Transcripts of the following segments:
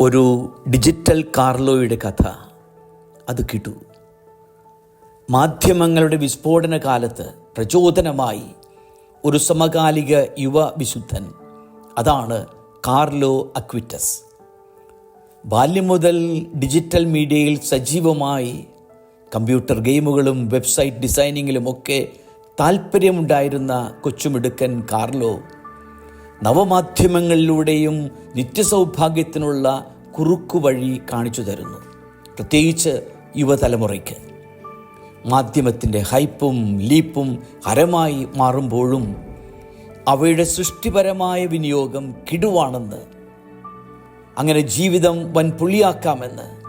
ഒരു ഡിജിറ്റൽ കാർലോയുടെ കഥ അത് കിട്ടു. മാധ്യമങ്ങളുടെ വിസ്ഫോടന കാലത്ത് പ്രചോദനമായി ഒരു സമകാലിക യുവ വിശുദ്ധൻ അതാണ് കാർലോ അക്വിറ്റസ് ബാല്യം മുതൽ ഡിജിറ്റൽ മീഡിയയിൽ സജീവമായി കമ്പ്യൂട്ടർ ഗെയിമുകളും വെബ്സൈറ്റ് ഡിസൈനിങ്ങിലുമൊക്കെ താല്പര്യമുണ്ടായിരുന്ന കൊച്ചുമിടുക്കൻ കാർലോ നവമാധ്യമങ്ങളിലൂടെയും നിത്യസൗഭാഗ്യത്തിനുള്ള കുറുക്കു വഴി കാണിച്ചു തരുന്നു. പ്രത്യേകിച്ച് യുവതലമുറയ്ക്ക്. മാധ്യമത്തിന്റെ ഹൈപ്പും ലീപ്പും ഹരമായി മാറുമ്പോഴും അവയുടെ സൃഷ്ടിപരമായ വിനിയോഗം കിടുവാണെന്ന് അങ്ങനെ ജീവിതം വൻ പുള്ളിയാക്കാമെന്ന്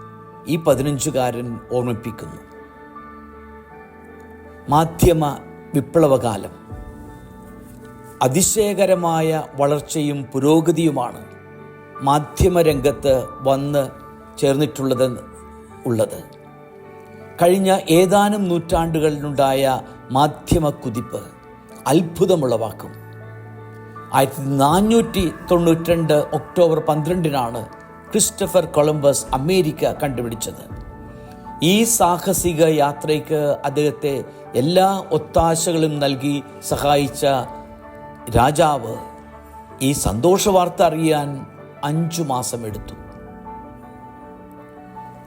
ഈ പതിനഞ്ചുകാരൻ ഓർമ്മിപ്പിക്കുന്നു. മാധ്യമ വിപ്ലവകാലം. അതിശയകരമായ വളർച്ചയും പുരോഗതിയുമാണ് മാധ്യമരംഗത്ത് വന്ന് ചേർന്നിട്ടുള്ളത് ഉള്ളത്. കഴിഞ്ഞ ഏതാനും നൂറ്റാണ്ടുകളിലുണ്ടായ മാധ്യമ കുതിപ്പ് അത്ഭുതമുളവാക്കും ആയിരത്തി നാനൂറ്റി തൊണ്ണൂറ്റിരണ്ട് ഒക്ടോബർ പന്ത്രണ്ടിനാണ് ക്രിസ്റ്റഫർ കൊളംബസ് അമേരിക്ക കണ്ടുപിടിച്ചത്. ഈ സാഹസിക യാത്രയ്ക്ക് അദ്ദേഹത്തെ എല്ലാ ഒത്താശകളും നൽകി സഹായിച്ച രാജാവ് ഈ സന്തോഷ വാർത്ത അറിയാൻ അഞ്ചു മാസം എടുത്തു.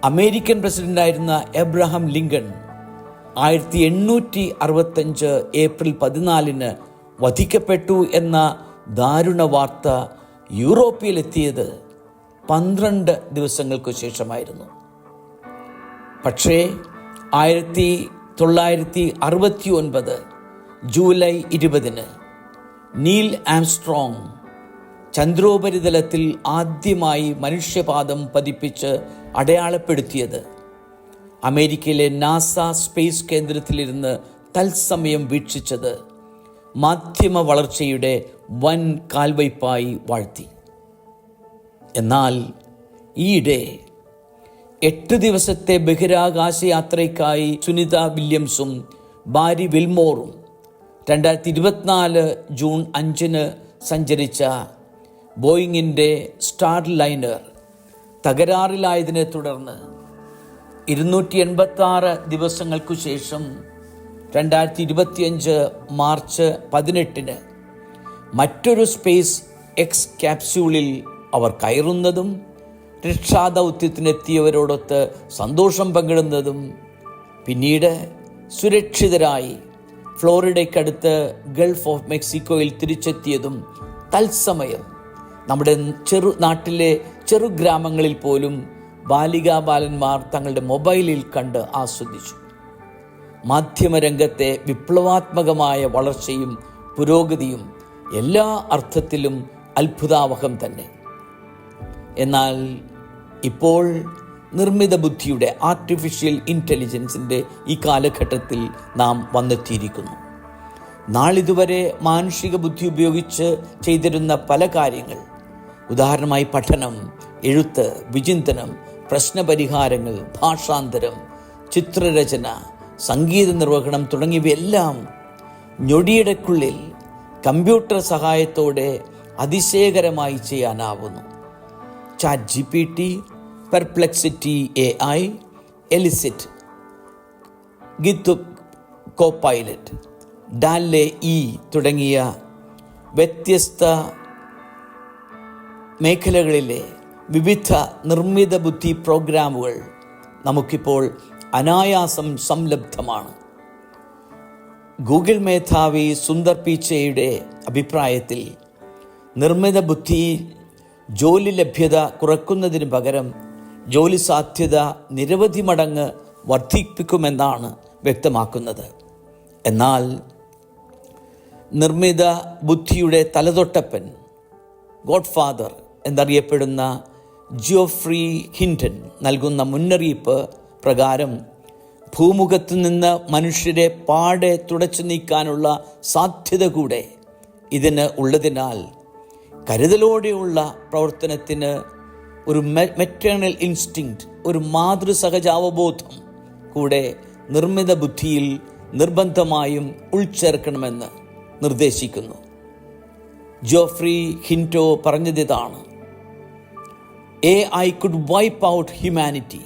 അമേരിക്കൻ പ്രസിഡന്റായിരുന്ന എബ്രഹാം ലിങ്കൺ ആയിരത്തി എണ്ണൂറ്റി അറുപത്തഞ്ച് ഏപ്രിൽ പതിനാലിന് വധിക്കപ്പെട്ടു എന്ന ദാരുണ വാർത്ത യൂറോപ്പിലെത്തിയത് പന്ത്രണ്ട് ദിവസങ്ങൾക്ക് ശേഷമായിരുന്നു. പക്ഷേ ആയിരത്തി തൊള്ളായിരത്തി അറുപത്തി ഒൻപത് ജൂലൈ ഇരുപതിന് നീൽ ആംസ്ട്രോങ് ചന്ദ്രോപരിതലത്തിൽ ആദ്യമായി മനുഷ്യപാദം പതിപ്പിച്ച് അടയാളപ്പെടുത്തിയത്. അമേരിക്കയിലെ നാസ സ്പേസ് കേന്ദ്രത്തിലിരുന്ന് തത്സമയം വീക്ഷിച്ചത് മാധ്യമ വളർച്ചയുടെ വൻ കാൽവയ്പായി വാഴ്ത്തി. എന്നാൽ ഈയിടെ എട്ട് ദിവസത്തെ ബഹിരാകാശ യാത്രയ്ക്കായി സുനിത വില്യംസും ബാരി വിൽമോറും രണ്ടായിരത്തി ഇരുപത്തിനാല് ജൂൺ അഞ്ചിന് സഞ്ചരിച്ച ബോയിങ്ങിന്റെ സ്റ്റാർ ലൈനർ തകരാറിലായതിനെ തുടർന്ന് ഇരുന്നൂറ്റി എൺപത്താറ് ദിവസങ്ങൾക്കു ശേഷം രണ്ടായിരത്തി ഇരുപത്തിയഞ്ച് മാർച്ച് പതിനെട്ടിന് മറ്റൊരു സ്പേസ് എക്സ് ക്യാപ്സ്യൂളിൽ അവർ കയറുന്നതും രക്ഷാദൗത്യത്തിനെത്തിയവരോടൊത്ത് സന്തോഷം പങ്കിടുന്നതും പിന്നീട് സുരക്ഷിതരായി ഫ്ലോറിഡയ്ക്കടുത്ത് ഗൾഫ് ഓഫ് മെക്സിക്കോയിൽ തിരിച്ചെത്തിയതും തത്സമയം. നമ്മുടെ ചെറു നാട്ടിലെ ചെറു ഗ്രാമങ്ങളിൽ പോലും ബാലികാ ബാലന്മാർ തങ്ങളുടെ മൊബൈലിൽ കണ്ട് ആസ്വദിച്ചു. മാധ്യമരംഗത്തെ വിപ്ലവാത്മകമായ വളർച്ചയും പുരോഗതിയും എല്ലാ അർത്ഥത്തിലും അത്ഭുതാവഹം തന്നെ. എന്നാൽ ഇപ്പോൾ നിർമ്മിത ബുദ്ധിയുടെ ആർട്ടിഫിഷ്യൽ ഇന്റലിജൻസിന്റെ ഈ കാലഘട്ടത്തിൽ നാം വന്നെത്തിയിരിക്കുന്നു. നാളിതുവരെ മാനുഷിക ബുദ്ധി ഉപയോഗിച്ച് ചെയ്തിരുന്ന പല കാര്യങ്ങൾ ഉദാഹരണമായി പഠനം എഴുത്ത് വിചിന്തനം പ്രശ്നപരിഹാരങ്ങൾ ഭാഷാന്തരം ചിത്രരചന സംഗീത നിർവഹണം തുടങ്ങിയവയെല്ലാം ഞൊടിയിടക്കുള്ളിൽ കമ്പ്യൂട്ടർ സഹായത്തോടെ അതിശയകരമായി ചെയ്യാനാവുന്നു. Chat G P T perplexity A I elicit ഗിത്തു copilot DALL E തുടങ്ങിയ വ്യത്യസ്ത മേഖലകളിലെ വിവിധ നിർമ്മിത ബുദ്ധി പ്രോഗ്രാമുകൾ നമുക്കിപ്പോൾ അനായാസം സംലബ്ധമാണ്. ഗൂഗിൾ മേധാവി സുന്ദർ പീച്ചയുടെ അഭിപ്രായത്തിൽ നിർമ്മിത ബുദ്ധി ജോലി ലഭ്യത കുറക്കുന്നതിന് പകരം ജോലി സാധ്യത നിരവധി മടങ്ങ് വർദ്ധിപ്പിക്കുമെന്നാണ് വ്യക്തമാക്കുന്നത്. എന്നാൽ നിർമ്മിത ബുദ്ധിയുടെ തലതൊട്ടപ്പൻ ഗോഡ് ഫാദർ എന്നറിയപ്പെടുന്ന ജിയോഫ്രി ഹിന്റൻ നൽകുന്ന മുന്നറിയിപ്പ് പ്രകാരം ഭൂമുഖത്ത് നിന്ന് മനുഷ്യരെ പാടെ തുടച്ചു നീക്കാനുള്ള സാധ്യത കൂടെ ഇതിന് ഉള്ളതിനാൽ കരുതലോടെയുള്ള പ്രവർത്തനത്തിന് ഒരു മെറ്റേണൽ ഇൻസ്റ്റിങ്ക്റ്റ് ഒരു മാതൃസഹജാവബോധം കൂടെ നിർമ്മിത ബുദ്ധിയിൽ നിർബന്ധമായും ഉൾച്ചേർക്കണമെന്ന് നിർദ്ദേശിക്കുന്നു. ജോഫ്രി ഹിന്റോ പറഞ്ഞതിതാണ് I could wipe out humanity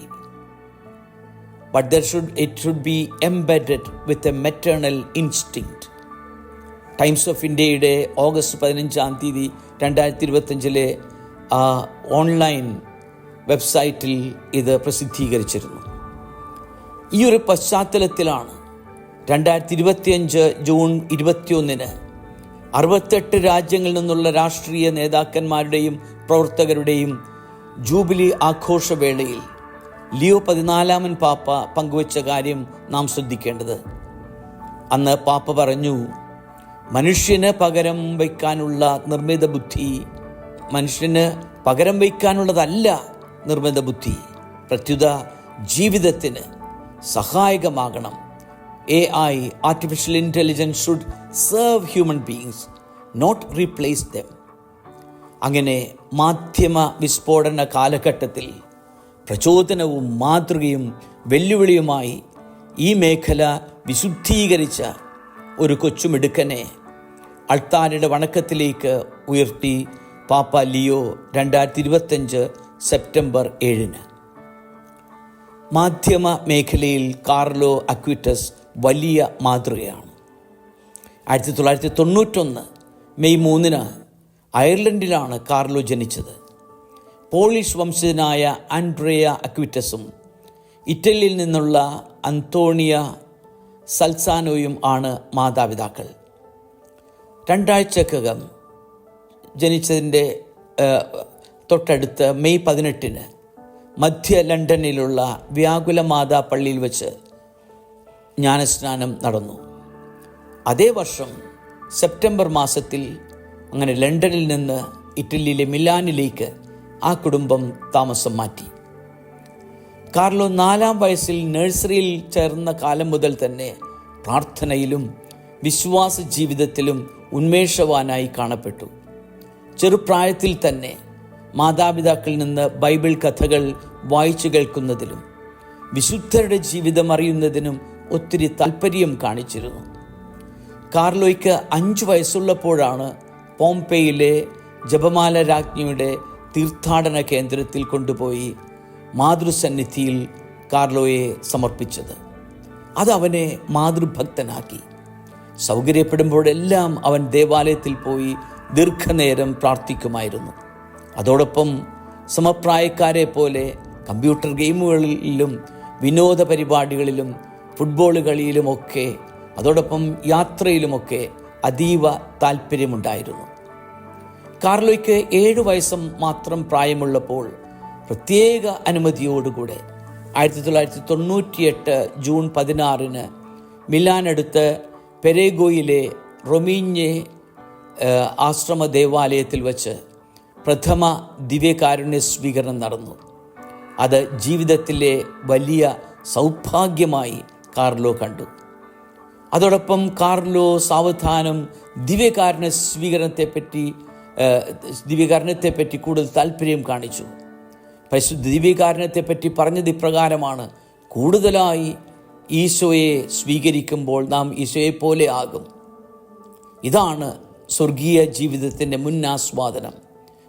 but there should it should be embedded with a maternal instinct Times of ഇന്ത്യയുടെ ഓഗസ്റ്റ് പതിനഞ്ചാം തീയതി രണ്ടായിരത്തി ഇരുപത്തഞ്ചിലെ ഓൺലൈൻ വെബ്സൈറ്റിൽ ഇത് പ്രസിദ്ധീകരിച്ചിരുന്നു. ഈ ഒരു പശ്ചാത്തലത്തിലാണ് രണ്ടായിരത്തി ഇരുപത്തിയഞ്ച് ജൂൺ ഇരുപത്തിയൊന്നിന് അറുപത്തെട്ട് രാജ്യങ്ങളിൽ നിന്നുള്ള രാഷ്ട്രീയ നേതാക്കന്മാരുടെയും പ്രവർത്തകരുടെയും ജൂബിലി ആഘോഷവേളയിൽ ലിയോ പതിനാലാമൻ പാപ്പ പങ്കുവച്ച കാര്യം നാം ശ്രദ്ധിക്കേണ്ടത്. അന്ന് പാപ്പ പറഞ്ഞു മനുഷ്യന് പകരം വയ്ക്കാനുള്ള നിർമ്മിത ബുദ്ധി മനുഷ്യന് പകരം വയ്ക്കാനുള്ളതല്ല നിർമ്മിത ബുദ്ധി. പ്രത്യുത ജീവിതത്തിന് സഹായകമാകണം. A I artificial intelligence should serve human beings not replace them അങ്ങനെ മാധ്യമ വിസ്ഫോടന കാലഘട്ടത്തിൽ പ്രചോദനവും മാതൃകയും വെല്ലുവിളിയുമായി ഈ മേഖല വിശുദ്ധീകരിച്ച ഒരു കൊച്ചുമിടുക്കനെ അൾത്താരയുടെ വണക്കത്തിലേക്ക് ഉയർത്തി പാപ്പ ലിയോ രണ്ടായിരത്തി ഇരുപത്തഞ്ച് സെപ്റ്റംബർ ഏഴിന്. മാധ്യമ മേഖലയിൽ കാർലോ അക്വിറ്റസ് വലിയ മാതൃകയാണ്. ആയിരത്തി തൊള്ളായിരത്തി തൊണ്ണൂറ്റൊന്ന് മെയ് മൂന്നിന് അയർലൻഡിലാണ് കാർലോ ജനിച്ചത്. പോളിഷ് വംശജനായ ആൻഡ്രിയ അക്വിറ്റസും ഇറ്റലിയിൽ നിന്നുള്ള അന്തോണിയ സൽസാനോയും ആണ് മാതാപിതാക്കൾ. രണ്ടാഴ്ചക്കകം ജനിച്ചതിന്റെ തൊട്ടടുത്ത് മെയ് പതിനെട്ടിന് മധ്യ ലണ്ടനിലുള്ള വ്യാകുല മാതാ പള്ളിയിൽ വെച്ച് ജ്ഞാനസ്നാനം നടന്നു. അതേ വർഷം സെപ്റ്റംബർ മാസത്തിൽ അങ്ങനെ ലണ്ടനിൽ നിന്ന് ഇറ്റലിയിലെ മിലാനിലേക്ക് ആ കുടുംബം താമസം മാറ്റി. കാർലോ നാലാം വയസ്സിൽ നഴ്സറിയിൽ ചേർന്ന കാലം മുതൽ തന്നെ പ്രാർത്ഥനയിലും വിശ്വാസ ജീവിതത്തിലും ഉന്മേഷവാനായി കാണപ്പെട്ടു. ചെറുപ്രായത്തിൽ തന്നെ മാതാപിതാക്കളിൽ നിന്ന് ബൈബിൾ കഥകൾ വായിച്ചു കേൾക്കുന്നതിലും വിശുദ്ധരുടെ ജീവിതം അറിയുന്നതിനും ഒത്തിരി താല്പര്യം കാണിച്ചിരുന്നു. കാർലോയ്ക്ക് അഞ്ചു വയസ്സുള്ളപ്പോഴാണ് പോംപെയിലെ ജപമാല രാജ്ഞിയുടെ തീർത്ഥാടന കേന്ദ്രത്തിൽ കൊണ്ടുപോയി മാതൃസന്നിധിയിൽ കാർലോയെ സമർപ്പിച്ചത്. അത് അവനെ മാതൃഭക്തനാക്കി. സൗകര്യപ്പെടുമ്പോഴെല്ലാം അവൻ ദേവാലയത്തിൽ പോയി ദീർഘനേരം പ്രാർത്ഥിക്കുമായിരുന്നു. അതോടൊപ്പം സമപ്രായക്കാരെ പോലെ കമ്പ്യൂട്ടർ ഗെയിമുകളിലും വിനോദ പരിപാടികളിലും ഫുട്ബോൾ കളിയിലുമൊക്കെ അതോടൊപ്പം യാത്രയിലുമൊക്കെ അതീവ താല്പര്യമുണ്ടായിരുന്നു കാർലോയ്ക്ക് ഏഴു വയസ്സം മാത്രം പ്രായമുള്ളപ്പോൾ പ്രത്യേക അനുമതിയോടുകൂടെ ആയിരത്തി തൊള്ളായിരത്തി തൊണ്ണൂറ്റിയെട്ട് ജൂൺ പതിനാറിന് മിലാനടുത്ത് പെരേഗോയിലെ റൊമീഞ്ഞെ ആശ്രമ ദേവാലയത്തിൽ വച്ച് പ്രഥമ ദിവ്യകാരുണ്യ സ്വീകരണം നടന്നു. അത് ജീവിതത്തിലെ വലിയ സൗഭാഗ്യമായി കാർലോ കണ്ടു. അതോടൊപ്പം കാർലോ സാവധാനം ദിവ്യകാരുണ്യ സ്വീകരണത്തെപ്പറ്റി ദിവ്യകാരുണ്യത്തെപ്പറ്റി കൂടുതൽ താല്പര്യം കാണിച്ചു. പരിശുദ്ധ ദിവ്യകാരുണ്യത്തെപ്പറ്റി പറഞ്ഞത് ഇപ്രകാരമാണ്. കൂടുതലായി ഈശോയെ സ്വീകരിക്കുമ്പോൾ നാം ഈശോയെ പോലെ ആകും. ഇതാണ് സ്വർഗീയ ജീവിതത്തിന്റെ മുന്നാസ്വാദനം.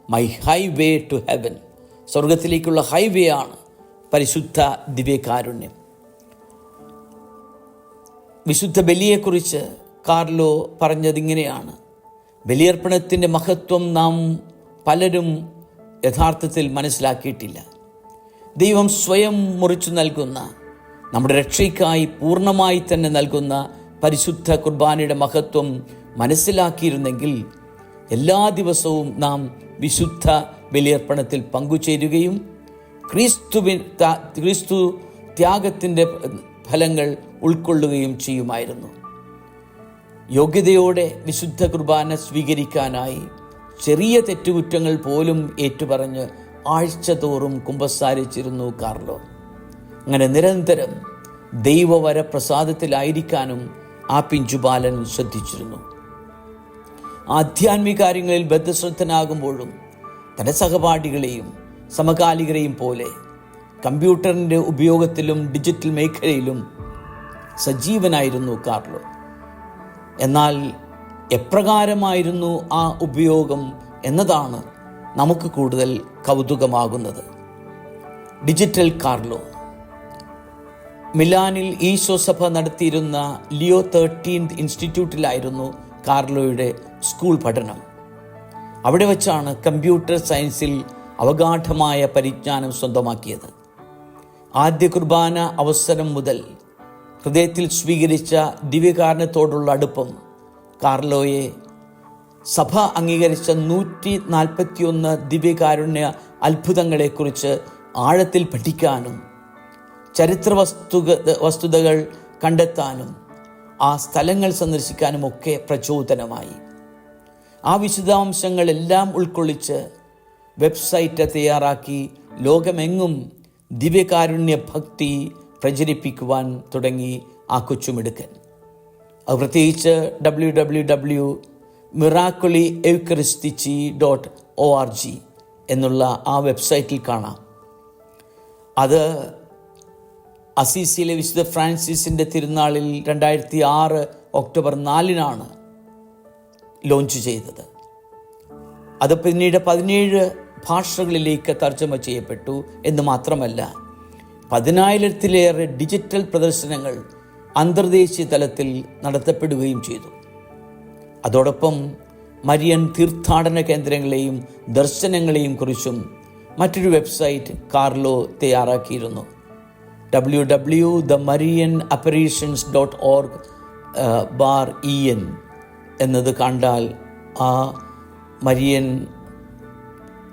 മൈ ഹൈവേ ടു ഹെവൻ സ്വർഗത്തിലേക്കുള്ള ഹൈവേ ആണ് പരിശുദ്ധ ദിവ്യകാരുണ്യം. വിശുദ്ധ ബലിയെക്കുറിച്ച് കാർലോ പറഞ്ഞതിങ്ങനെയാണ്. ബലിയർപ്പണത്തിന്റെ മഹത്വം നാം പലരും യഥാർത്ഥത്തിൽ മനസ്സിലാക്കിയിട്ടില്ല. ദൈവം സ്വയം മുറിച്ചു നൽകുന്ന നമ്മുടെ രക്ഷയ്ക്കായി പൂർണമായി തന്നെ നൽകുന്ന പരിശുദ്ധ കുർബാനയുടെ മഹത്വം മനസ്സിലാക്കിയിരുന്നെങ്കിൽ എല്ലാ ദിവസവും നാം വിശുദ്ധ ബലിയർപ്പണത്തിൽ പങ്കുചേരുകയും ക്രിസ്തുവിൻ ക്രിസ്തു ത്യാഗത്തിന്റെ ഫലങ്ങൾ ഉൾക്കൊള്ളുകയും ചെയ്യുമായിരുന്നു. യോഗ്യതയോടെ വിശുദ്ധ കുർബാന സ്വീകരിക്കാനായി ചെറിയ തെറ്റുകുറ്റങ്ങൾ പോലും ഏറ്റുപറഞ്ഞ് ആഴ്ച തോറും കുമ്പസാരിച്ചിരുന്നു കാർലോ. അങ്ങനെ നിരന്തരം ദൈവവര പ്രസാദത്തിലായിരിക്കാനും ആ പിഞ്ചുബാലൻ ശ്രദ്ധിച്ചിരുന്നു. ആധ്യാത്മിക കാര്യങ്ങളിൽ ബദ്ധശ്രദ്ധനാകുമ്പോഴും തന്റെ സഹപാഠികളെയും സമകാലികരെയും പോലെ കമ്പ്യൂട്ടറിന്റെ ഉപയോഗത്തിലും ഡിജിറ്റൽ മേഖലയിലും സജീവനായിരുന്നു കാർലോ. എന്നാൽ എപ്രകാരമായിരുന്നു ആ ഉപയോഗം എന്നതാണ് നമുക്ക് കൂടുതൽ കൗതുകമാകുന്നത്. Digital Carlo. മിലാനിൽ ഈശോ സഭ നടത്തിയിരുന്ന ലിയോ തേർട്ടീൻത് ഇൻസ്റ്റിറ്റ്യൂട്ടിലായിരുന്നു കാർലോയുടെ സ്കൂൾ പഠനം. അവിടെ വച്ചാണ് കമ്പ്യൂട്ടർ സയൻസിൽ അവഗാഠമായ പരിജ്ഞാനം സ്വന്തമാക്കിയത്. ആദ്യ കുർബാന അവസരം മുതൽ ഹൃദയത്തിൽ സ്വീകരിച്ച ദിവ്യകാരണത്തോടുള്ള അടുപ്പം കാർലോയെ സഭ അംഗീകരിച്ച നൂറ്റി നാൽപ്പത്തിയൊന്ന് ദിവ്യകാരുണ്യ അത്ഭുതങ്ങളെക്കുറിച്ച് ആഴത്തിൽ പഠിക്കാനും ചരിത്ര വസ്തുക വസ്തുതകൾ കണ്ടെത്താനും ആ സ്ഥലങ്ങൾ സന്ദർശിക്കാനും ഒക്കെ പ്രചോദനമായി. ആ വിശദാംശങ്ങളെല്ലാം ഉൾക്കൊള്ളിച്ച് വെബ്സൈറ്റ് തയ്യാറാക്കി ലോകമെങ്ങും ദിവ്യകാരുണ്യ ഭക്തി പ്രചരിപ്പിക്കുവാൻ തുടങ്ങി ആ കൊച്ചുമിടുക്കൻ. അത് പ്രത്യേകിച്ച് ഡബ്ല്യു ഡബ്ല്യു ഡബ്ല്യു മിറാക്കുളി എവ്ക്രിസ്തിച്ചി ഡോട്ട് ഒ ആർ ജി എന്നുള്ള ആ വെബ്സൈറ്റിൽ കാണാം. അത് അസീസിയിലെ വിശുദ്ധ ഫ്രാൻസിസിന്റെ തിരുനാളിൽ രണ്ടായിരത്തി ആറ് ഒക്ടോബർ നാലിനാണ് ലോഞ്ച് ചെയ്തത്. അത് പിന്നീട് പതിനേഴ് ഭാഷകളിലേക്ക് തർജമ ചെയ്യപ്പെട്ടു എന്ന് മാത്രമല്ല പതിനായിരത്തിലേറെ ഡിജിറ്റൽ പ്രദർശനങ്ങൾ അന്തർദേശീയ തലത്തിൽ നടത്തപ്പെടുകയും ചെയ്തു. അതോടൊപ്പം മരിയൻ തീർത്ഥാടന കേന്ദ്രങ്ങളെയും ദർശനങ്ങളെയും കുറിച്ചും മറ്റൊരു website Carlo തയ്യാറാക്കിയിരുന്നു. W W the Marian apparitions dot org bar E N. എന്നത് കണ്ടാൽ ആ മരിയൻ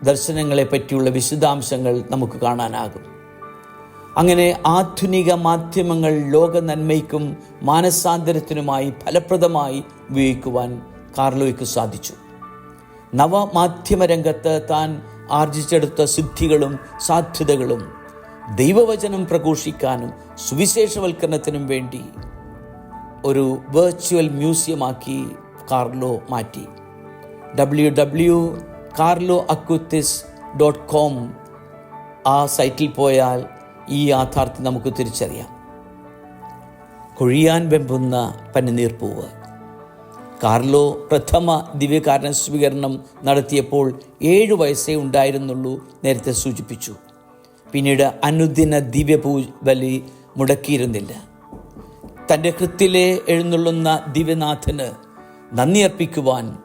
ദർശനങ്ങളെ പറ്റിയുള്ള വിശദാംശങ്ങൾ നമുക്ക് കാണാനാകും. അങ്ങനെ ആധുനിക മാധ്യമങ്ങൾ ലോക നന്മയ്ക്കും മാനസാന്തരത്തിനുമായി ഫലപ്രദമായി ഉപയോഗിക്കുവാൻ കാർലോയ്ക്ക് സാധിച്ചു. നവമാധ്യമ രംഗത്ത് താൻ ആർജിച്ചെടുത്ത സിദ്ധികളും സാധ്യതകളും ദൈവവചനം പ്രഘോഷിക്കാനും സുവിശേഷവൽക്കരണത്തിനും വേണ്ടി ഒരു വെർച്വൽ മ്യൂസിയമാക്കി കാർലോ മാറ്റി. W W Carlo Acutis dot com ആ സൈറ്റിൽ പോയാൽ ഈ യാഥാർത്ഥ്യം നമുക്ക് തിരിച്ചറിയാം. കൊഴിയാൻ വെമ്പുന്ന പനിനീർപ്പൂവ് കാർലോ പ്രഥമ ദിവ്യകാരണ സ്വീകരണം നടത്തിയപ്പോൾ ഏഴ് വയസ്സേ ഉണ്ടായിരുന്നുള്ളൂ നേരത്തെ സൂചിപ്പിച്ചു. പിന്നീട് അനുദിന ദിവ്യപൂ ബലി മുടക്കിയിരുന്നില്ല. തന്റെ കൃത്തിലെ എഴുന്നള്ളുന്ന ദിവ്യനാഥന് നന്ദി അർപ്പിക്കുവാൻ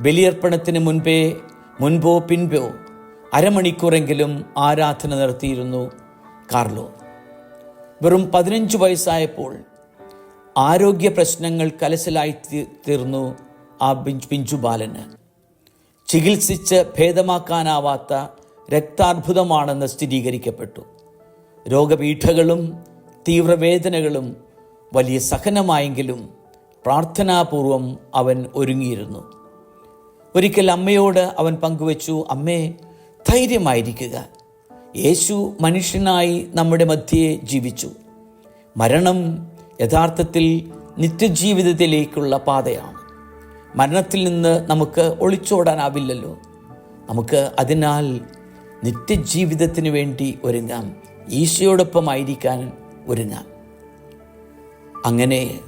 ബലിയർപ്പണത്തിന് മുൻപേ മുൻപോ പിൻപോ അരമണിക്കൂറെങ്കിലും ആരാധന നടത്തിയിരുന്നു കാർലോ. വെറും പതിനഞ്ച് വയസ്സായപ്പോൾ ആരോഗ്യ പ്രശ്നങ്ങൾ കലശലായി തീർന്നു ആ പിഞ്ച് ബാലന്. ചികിത്സിച്ച് ഭേദമാക്കാനാവാത്ത രക്താർബുദമാണെന്ന് സ്ഥിരീകരിക്കപ്പെട്ടു. രോഗപീഠകളും തീവ്രവേദനകളും വലിയ സഹനമായെങ്കിലും പ്രാർത്ഥനാപൂർവം അവൻ ഒരുങ്ങിയിരുന്നു. ഒരിക്കൽ അമ്മയോട് അവൻ പങ്കുവച്ചു അമ്മേ ധൈര്യമായിരിക്കുക. യേശു മനുഷ്യനായി നമ്മുടെ മധ്യയെ ജീവിച്ചു. മരണം യഥാർത്ഥത്തിൽ നിത്യജീവിതത്തിലേക്കുള്ള പാതയാണ്. മരണത്തിൽ നിന്ന് നമുക്ക് ഒളിച്ചോടാനാവില്ലല്ലോ. നമുക്ക് അതിനാൽ നിത്യജീവിതത്തിന് വേണ്ടി ഒരുങ്ങാം. ഈശോയോടൊപ്പമായിരിക്കാൻ ഒരുങ്ങാം. അങ്ങനെ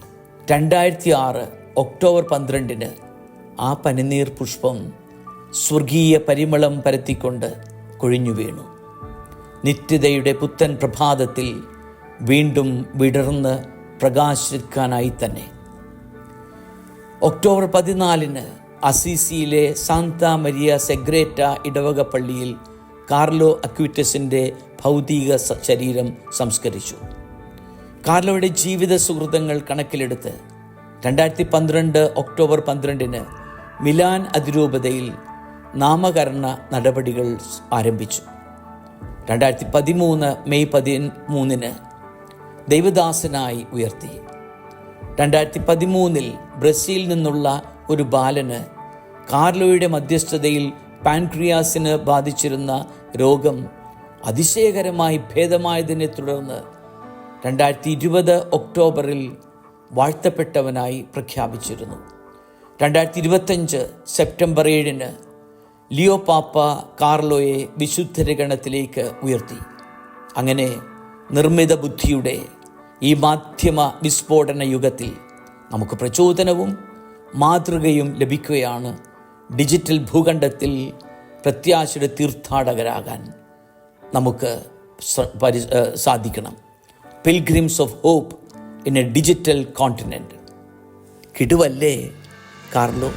രണ്ടായിരത്തി ആറ് ഒക്ടോബർ പന്ത്രണ്ടിന് ആ പനിനീർ പുഷ്പം സ്വർഗീയ പരിമളം പരത്തിക്കൊണ്ട് കൊഴിഞ്ഞു വീണു. നിത്യതയുടെ പുത്തൻ പ്രഭാതത്തിൽ വീണ്ടും വിടർന്ന് പ്രകാശിക്കാനായി തന്നെ. ഒക്ടോബർ പതിനാലിന് അസീസിയിലെ സാന്ത മരിയ സെഗ്രേറ്റ ഇടവക പള്ളിയിൽ കാർലോ അക്വിറ്റസിന്റെ ഭൗതിക ശരീരം സംസ്കരിച്ചു. കാർലോയുടെ ജീവിത സുഹൃതങ്ങൾ കണക്കിലെടുത്ത് രണ്ടായിരത്തി പന്ത്രണ്ട് ഒക്ടോബർ പന്ത്രണ്ടിന് മിലാൻ അതിരൂപതയിൽ നാമകരണ നടപടികൾ ആരംഭിച്ചു. രണ്ടായിരത്തി പതിമൂന്ന് മെയ് പതിമൂന്നിന് ദൈവദാസനായി ഉയർത്തി. രണ്ടായിരത്തി പതിമൂന്നിൽ ബ്രസീലിൽ നിന്നുള്ള ഒരു ബാലന് കാർലോയുടെ മധ്യസ്ഥതയിൽ പാൻക്രിയാസിന് ബാധിച്ചിരുന്ന രോഗം അതിശയകരമായി ഭേദമായതിനെ തുടർന്ന് രണ്ടായിരത്തി ഇരുപത് ഒക്ടോബറിൽ വാഴ്ത്തപ്പെട്ടവനായി പ്രഖ്യാപിച്ചിരുന്നു. രണ്ടായിരത്തി ഇരുപത്തഞ്ച് സെപ്റ്റംബർ ഏഴിന് ലിയോ പാപ്പ കാർലോയെ വിശുദ്ധരഗണത്തിലേക്ക് ഉയർത്തി. അങ്ങനെ നിർമ്മിത ബുദ്ധിയുടെ ഈ മാധ്യമ വിസ്ഫോടന യുഗത്തിൽ നമുക്ക് പ്രചോദനവും മാതൃകയും ലഭിക്കുകയാണ് ഡിജിറ്റൽ ഭൂഖണ്ഡത്തിൽ പ്രത്യാശയുടെ തീർത്ഥാടകരാകാൻ നമുക്ക് സാധിക്കണം. Pilgrims of hope in a digital continent കിടുവല്ലേ Carlo?